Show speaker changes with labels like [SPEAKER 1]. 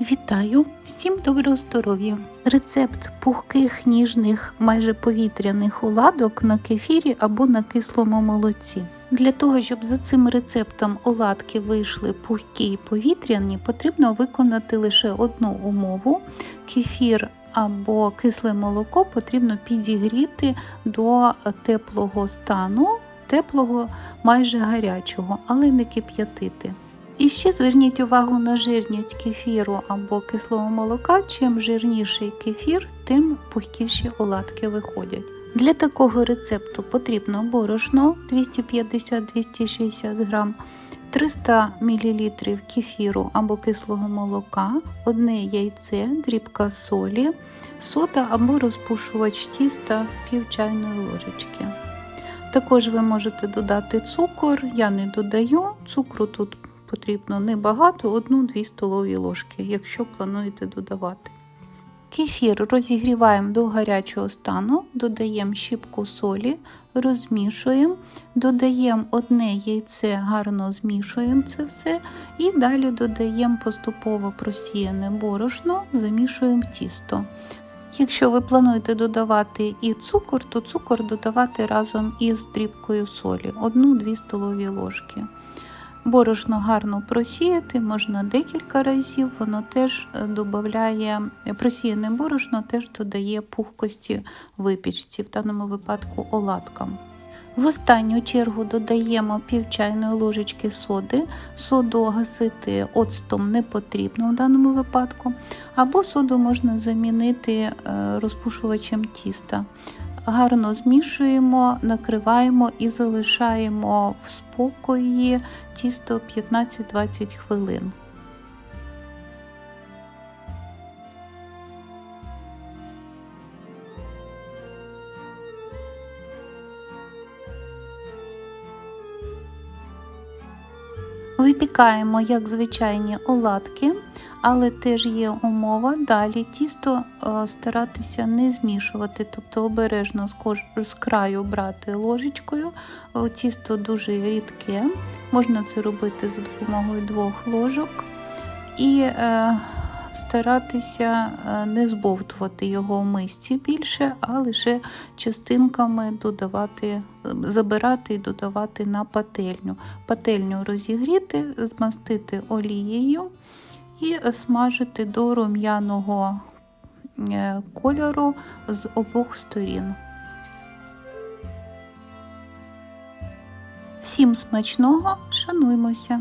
[SPEAKER 1] Вітаю! Всім доброго здоров'я! Рецепт пухких, ніжних, майже повітряних оладок на кефірі або на кислому молоці. Для того, щоб за цим рецептом оладки вийшли пухкі і повітряні, потрібно виконати лише одну умову. Кефір або кисле молоко потрібно підігріти до теплого стану, теплого, майже гарячого, але не кип'ятити. І ще зверніть увагу на жирність кефіру або кислого молока. Чим жирніший кефір, тим пухкіші оладки виходять. Для такого рецепту потрібно борошно 250-260 г, 300 мл кефіру або кислого молока, одне яйце, дрібка солі, сода або розпушувач тіста пів чайної ложечки. Також ви можете додати цукор, я не додаю, цукру тут потрібно небагато, 1-2 столові ложки, якщо плануєте додавати. Кефір розігріваємо до гарячого стану, додаємо щіпку солі, розмішуємо, додаємо одне яйце, гарно змішуємо це все і далі додаємо поступово просіяне борошно, замішуємо тісто. Якщо ви плануєте додавати і цукор, то цукор додавати разом із дрібкою солі 1-2 столові ложки. Борошно гарно просіяти, можна декілька разів, воно теж додає, просіяне борошно теж додає пухкості випічці, в даному випадку оладкам. В останню чергу додаємо пів чайної ложечки соди. Соду гасити оцтом не потрібно в даному випадку, або соду можна замінити розпушувачем тіста. Гарно змішуємо, накриваємо і залишаємо в спокої тісто 15-20 хвилин. Випікаємо як звичайні оладки, але теж є умова далі тісто старатися не змішувати, тобто обережно з краю брати ложечкою. Тісто дуже рідке, можна це робити за допомогою двох ложок. І е, старатися не збовтувати його в мисці більше, а лише частинками додавати, забирати і додавати на пательню. Пательню розігріти, змастити олією і смажити до рум'яного кольору з обох сторін. Всім смачного, шануймося!